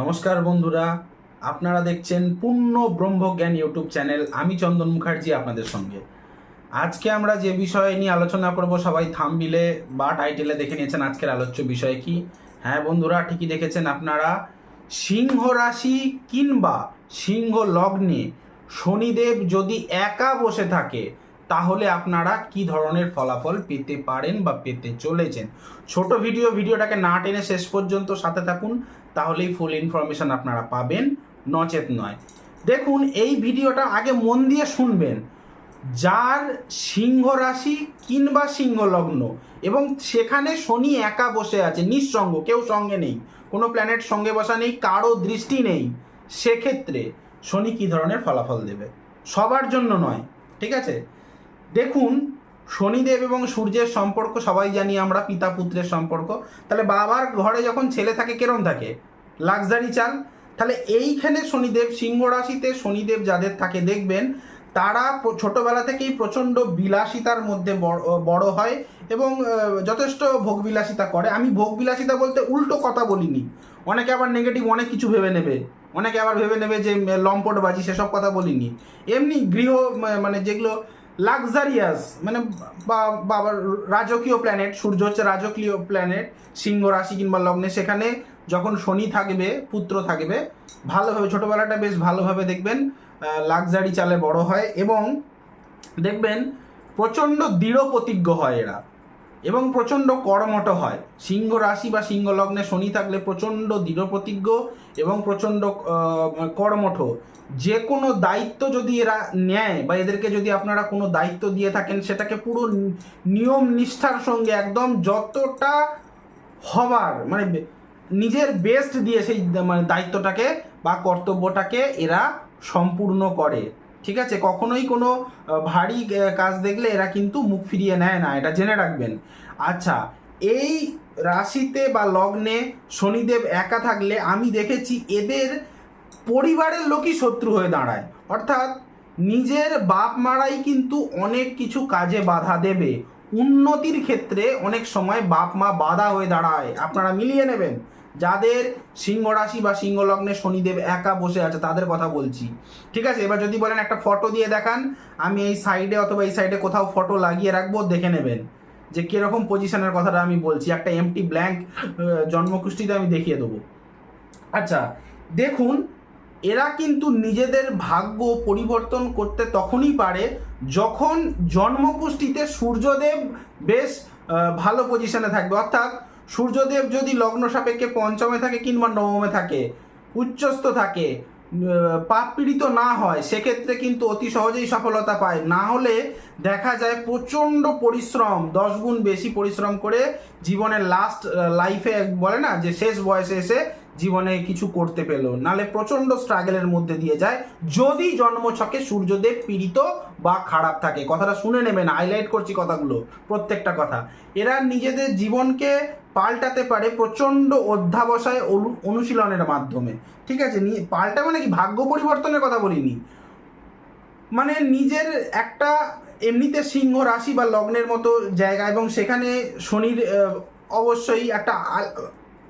নমস্কার বন্ধুরা, আপনারা দেখছেন পূর্ণ ব্রহ্মজ্ঞান ইউটিউব চ্যানেল। আমি চন্দন মুখার্জি আপনাদের সঙ্গে। আজকে আমরা যে বিষয় নিয়ে আলোচনা করব, সবাই থামবিলে বা টাইটেলে দেখে নিয়েছেন আজকের আলোচ্য বিষয় কি। হ্যাঁ বন্ধুরা, ঠিকই দেখেছেন আপনারা। সিংহ রাশি কিংবা সিংহ লগ্নে শনিদেব যদি একা বসে থাকে তাহলে আপনারা কি ধরনের ফলাফল পেতে পারেন বা পেতে চলেছেন? ছোট ভিডিও, ভিডিওটাকে না টেনে শেষ পর্যন্ত সাথে থাকুন, তাহলেই ফুল ইনফরমেশন আপনারা পাবেন, নচেত নয়। দেখুন, এই ভিডিওটা আগে মন দিয়ে শুনবেন। যার সিংহ রাশি কিংবা সিংহ লগ্ন, এবং সেখানে শনি একা বসে আছে, নিঃসঙ্গ, কেউ সঙ্গে নেই, কোনো প্ল্যানেট সঙ্গে বসা নেই, কারও দৃষ্টি নেই, সেক্ষেত্রে শনি কী ধরনের ফলাফল দেবে? সবার জন্য নয়, ঠিক আছে? দেখুন শনিদেব এবং সূর্যের সম্পর্ক সবাই জানি আমরা পিতা পুত্রের সম্পর্ক। তাহলে বাবার ঘরে যখন ছেলে থাকে কেরম থাকে? লাক্সারি চাল। তাহলে এইখানে শনিদেব সিংহ রাশিতে শনিদেব যাদের থাকে দেখবেন তারা ছোটবেলা থেকেই প্রচণ্ড বিলাসিতার মধ্যে বড় হয় এবং যথেষ্ট ভোগবিলাসিতা করে। আমি ভোগবিলাসিতা বলতে উল্টো কথা বলিনি। অনেকে আবার নেগেটিভ অনেক কিছু ভেবে নেবে। অনেকে আবার ভেবে নেবে যে উম, লম্পটবাজি সেসব কথা বলিনি। এমনি গৃহ মানে যেগুলো লাক্সারিয়াস মানে বাবার রাজকীয় প্ল্যানেট সূর্য হচ্ছে রাজকীয় প্ল্যানেট সিংহ রাশি কিংবা লগ্নে, সেখানে যখন শনি থাকবে, পুত্র থাকবে, ভালোভাবে, ছোটোবেলাটা বেশ ভালোভাবে দেখবেন লাক্সারি চালে বড় হয় এবং দেখবেন প্রচণ্ড দৃঢ় প্রতিজ্ঞ হয় এরা। এবং প্রচণ্ড কর্মঠ হয়। সিংহ রাশি বা সিংহ লগ্নে শনি থাকলে প্রচণ্ড দৃঢ় প্রতিজ্ঞ এবং প্রচণ্ড কর্মঠ। যে কোনো দায়িত্ব যদি এরা নেয় বা এদেরকে যদি আপনারা কোনো দায়িত্ব দিয়ে থাকেন, সেটাকে পুরো নিয়ম নিষ্ঠার সঙ্গে একদম যতটা হবার মানে নিজের বেস্ট দিয়ে সেই মানে দায়িত্বটাকে বা কর্তব্যটাকে এরা সম্পূর্ণ করে। ঠিক আছে? কখনোই কোনো ভারী কাজ দেখলে এরা কিন্তু মুখ ফিরিয়ে নেয় না, এটা জেনে রাখবেন। আচ্ছা এই রাশিতে বা লগ্নে শনিদেব একা থাকলে আমি দেখেছি এদের পরিবারের লোকই শত্রু হয়ে দাঁড়ায়। অর্থাৎ নিজের বাপ মারাই কিন্তু অনেক কিছু কাজে বাধা দেবে। উন্নতির ক্ষেত্রে অনেক সময় বাপ মা বাধা হয়ে দাঁড়ায়। আপনারা মিলিয়ে নেবেন। যাদের সিংহ রাশি বা সিংহ লগ্নে শনিদেব একা বসে আছে, তাদের কথা বলছি। ঠিক আছে? এবার যদি বলেন একটা ফটো দিয়ে দেখান, আমি এই সাইডে অথবা এই সাইডে কোথাও ফটো লাগিয়ে রাখব, দেখে নেবেন। যে কীরকম পজিশনের কথাটা আমি বলছি। একটা এমটি ব্ল্যাঙ্ক জন্মকুষ্ঠিতে আমি দেখিয়ে দেবো। আচ্ছা দেখুন, এরা কিন্তু নিজেদের ভাগ্য পরিবর্তন করতে তখনই পারে যখন জন্মকুষ্ঠিতে সূর্যদেব বেশ ভালো পজিশনে থাকবে। অর্থাৎ সূর্যদেব যদি লগ্ন সাপেক্ষে পঞ্চমে থাকে কিংবা নবমে থাকে উচ্চস্ত থাকে পাপ পীড়িত না হয়, সেক্ষেত্রে কিন্তু অতি সহজেই সফলতা পায়। না হলে দেখা যায় প্রচণ্ড পরিশ্রম, দশ গুণ বেশি পরিশ্রম করে জীবনের লাস্ট লাইফে বলে না? যে শেষ বয়সে এসে জীবনে কিছু করতে পেল। নালে প্রচণ্ড স্ট্রাগলের মধ্যে দিয়ে যায়। যদি জন্মছকে সূর্যদেব পীড়িত বা খারাপ থাকে। কথাটা শুনে নেবেন হাইলাইট করছি কথাগুলো, প্রত্যেকটা কথা। এরা নিজেদের জীবনকে পাল্টাতে পারে প্রচণ্ড অধ্যাবসায় অনু- অনুশীলনের মাধ্যমে। ঠিক আছে? পাল্টা মানে কি? ভাগ্য পরিবর্তনের কথা বলিনি। মানে নিজের একটা এমনিতে সিংহ রাশি বা লগ্নের মতো জায়গা এবং সেখানে শনির অবশ্যই একটা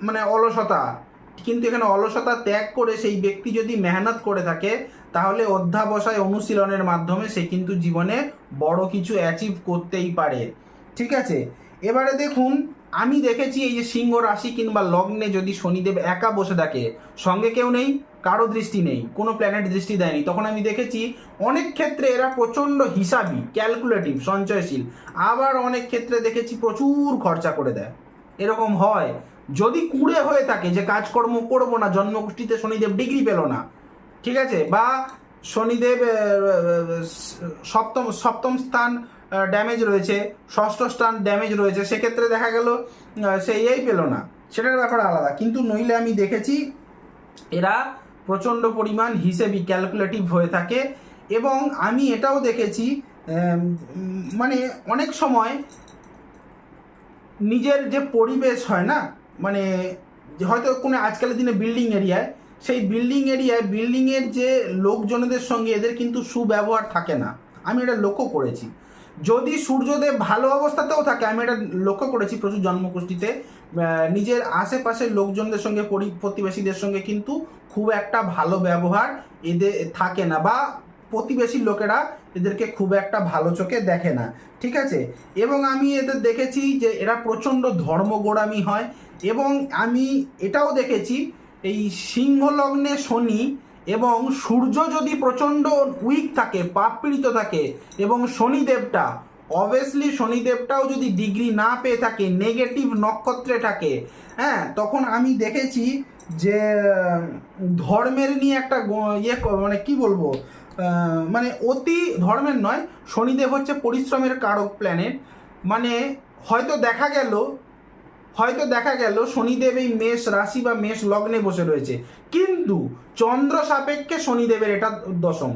মানে অলসতা। কিন্তু এখানে অলসতা ত্যাগ করে সেই ব্যক্তি যদি মেহনত করে থাকে, তাহলে অধ্যাবসায় অনুশীলনের মাধ্যমে সে কিন্তু জীবনে বড় কিছু অ্যাচিভ করতেই পারে। ঠিক আছে? এবারে দেখুন, আমি দেখেছি এই যে সিংহ রাশি কিংবা লগ্নে যদি শনিদেব একা বসে থাকে, সঙ্গে কেউ নেই, কারও দৃষ্টি নেই, কোনো প্ল্যানেট দৃষ্টি দেয়নি, তখন আমি দেখেছি অনেক ক্ষেত্রে এরা প্রচণ্ড হিসাবি ক্যালকুলেটিভ সঞ্চয়শীল। আবার অনেক ক্ষেত্রে দেখেছি প্রচুর খরচা করে দেয়। এরকম হয়। যদি কুড়ে হয়ে থাকে যে কাজকর্ম করব না, জন্মগোষ্ঠীতে শনিদেব ডিগ্রি পেল না, ঠিক আছে? বা শনিদেব সপ্তম সপ্তম স্থান ড্যামেজ রয়েছে, ষষ্ঠ স্থান ড্যামেজ রয়েছে, সেক্ষেত্রে দেখা গেল সে এই পেল না। সেটার ব্যাপার আলাদা। কিন্তু নইলে আমি দেখেছি এরা প্রচণ্ড পরিমাণ হিসেবি ক্যালকুলেটিভ হয়ে থাকে এবং আমি এটাও দেখেছি মানে অনেক সময় নিজের যে পরিবেশ হয় না মানে হয়তো কোনো আজকালের দিনে বিল্ডিং এরিয়ায় সেই বিল্ডিং এরিয়ায় বিল্ডিংয়ের যে লোকজনদের সঙ্গে এদের কিন্তু সুব্যবহার থাকে না। আমি এটা লক্ষ্য করেছি। যদি সূর্যদেব ভালো অবস্থাতেও থাকে, আমি এটা লক্ষ্য করেছি প্রচুর জন্মগোষ্ঠীতে নিজের আশেপাশের লোকজনদের সঙ্গে, পরি- প্রতিবেশীদের সঙ্গে কিন্তু খুব একটা ভালো ব্যবহার এদের থাকে না বা প্রতিবেশীর লোকেরা এদেরকে খুব একটা ভালো চোখে দেখে না, ঠিক আছে? এবং আমি এদের দেখেছি যে এরা প্রচণ্ড ধর্মগোড়ামি হয় এবং আমি এটাও দেখেছি, এই সিংহ লগ্নে শনি এবং সূর্য যদি প্রচণ্ড উইক থাকে, পাপপীড়িত থাকে এবং শনিদেবটা অবভিয়াসলি শনিদেবটাও যদি ডিগ্রি না পেয়ে থাকে নেগেটিভ নক্ষত্রে থাকে হ্যাঁ? তখন আমি দেখেছি যে, ধর্মের নিয়ে একটা ইয়ে মানে কি বলব? মানে অতি ধর্মের নয়, শনিদেব হচ্ছে পরিশ্রমের কারক প্ল্যানেট মানে হয়তো দেখা গেল, হয়তো দেখা গেল শনিদেব এই মেষ রাশি বা মেষ লগ্নে বসে রয়েছে। কিন্তু চন্দ্র সাপেক্ষে শনিদেবের এটা দশম।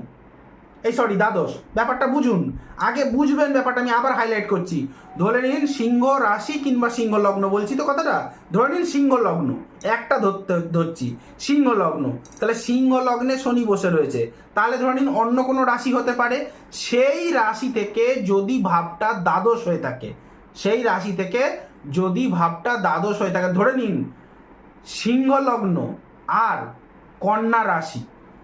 এই সরি দ্বাদশ। ব্যাপারটা বুঝুন। আগে বুঝবেন ব্যাপারটা, আমি আবার হাইলাইট করছি। ধরে নিন সিংহ রাশি কিংবা সিংহ লগ্ন বলছি তো কথাটা? ধরে নিন সিংহ লগ্ন। একটা ধরতে, ধরছি। সিংহ লগ্ন। তাহলে সিংহ লগ্নে শনি বসে রয়েছে। তাহলে ধরে নিন অন্য কোনো রাশি হতে পারে। সেই রাশি থেকে যদি ভাবটা দ্বাদশ হয়ে থাকে, সেই রাশি থেকে যদি ভাবটা দ্বাদশ হয়ে থাকে, ধরে নিন সিংহ লগ্ন আর কন্যা রাশি।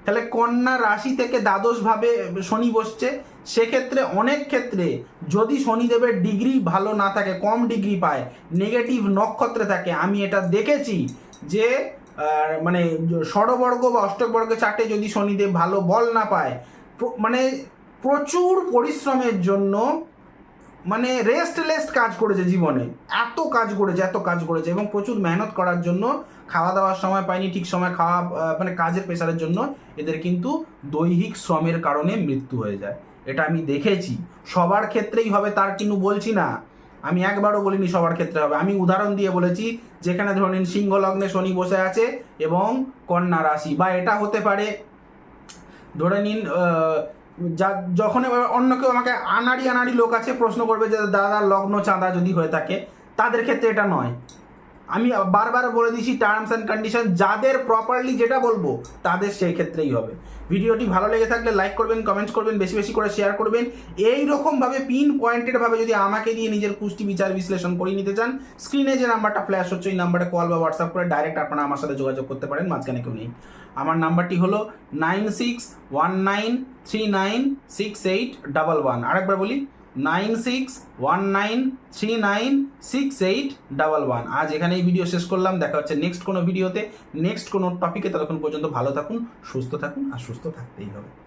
তাহলে কন্যা রাশি থেকে দ্বাদশ ভাবে শনি বসছে, সেক্ষেত্রে অনেক ক্ষেত্রে যদি শনিদেবের ডিগ্রি ভালো না থাকে, কম ডিগ্রি পায় নেগেটিভ নক্ষত্রে থাকে, আমি এটা দেখেছি যে মানে ষড়বর্গ বা অষ্টবর্গ চার্টে যদি শনিদেব ভালো বল না পায় মানে প্রচুর পরিশ্রমের জন্য মানে রেস্টলেস কাজ করেছে জীবনে। এত কাজ করেছে, এত কাজ করেছে এবং প্রচুর মেহনত করার জন্য, খাওয়া দাওয়ার সময় পায়নি, ঠিক সময় খাওয়া মানে কাজের প্রেশারের জন্য, এদের কিন্তু দৈহিক শ্রমের কারণে মৃত্যু হয়ে যায়। এটা আমি দেখেছি। সবার ক্ষেত্রেই হবে, তার কিন্তু বলছি না। আমি একবারও বলিনি সবার ক্ষেত্রে হবে। আমি উদাহরণ দিয়ে বলেছি, যেখানে ধরে নিন সিংহ লগ্নে শনি বসে আছে এবং কন্যা রাশি, বা এটা হতে পারে, ধরে নিন যা, যখন অন্য কেউ আমাকে আনাড়ি আনাড়ি লোক আছে প্রশ্ন করবে যে দাদা লগ্ন চাঁদা যদি হয়ে থাকে, তাদের ক্ষেত্রে এটা নয়। আমি বারবার বলে দিয়েছি টার্মস অ্যান্ড কন্ডিশন যাদের প্রপারলি যেটা বলব, তাদের সেই ক্ষেত্রেই হবে। ভিডিওটি ভালো লেগে থাকলে লাইক করবেন কমেন্টস করবেন, বেশি বেশি করে শেয়ার করবেন। এই রকমভাবে পিন পয়েন্টেড ভাবে যদি আমাকে দিয়ে নিজের পুষ্টি বিচার বিশ্লেষণ করে নিতে চান স্ক্রিনে যে নাম্বারটা ফ্ল্যাশ হচ্ছে, ওই নাম্বারে কল বা হোয়াটসঅ্যাপ করে ডাইরেক্ট আপনারা আমার সাথে যোগাযোগ করতে পারেন, মাঝখানে কেউ নেই। আমার নাম্বারটি হলো nine six one nine three nine six eight double one আরেকবার বলি nine six one nine three nine six eight double one. আজ এখানে এই ভিডিও শেষ করলাম, দেখা হচ্ছে নেক্সট কোনো ভিডিওতে নেক্সট কোনো টপিকে ততক্ষণ পর্যন্ত ভালো থাকুন, সুস্থ থাকুন, আর সুস্থ থাকতেই হবে।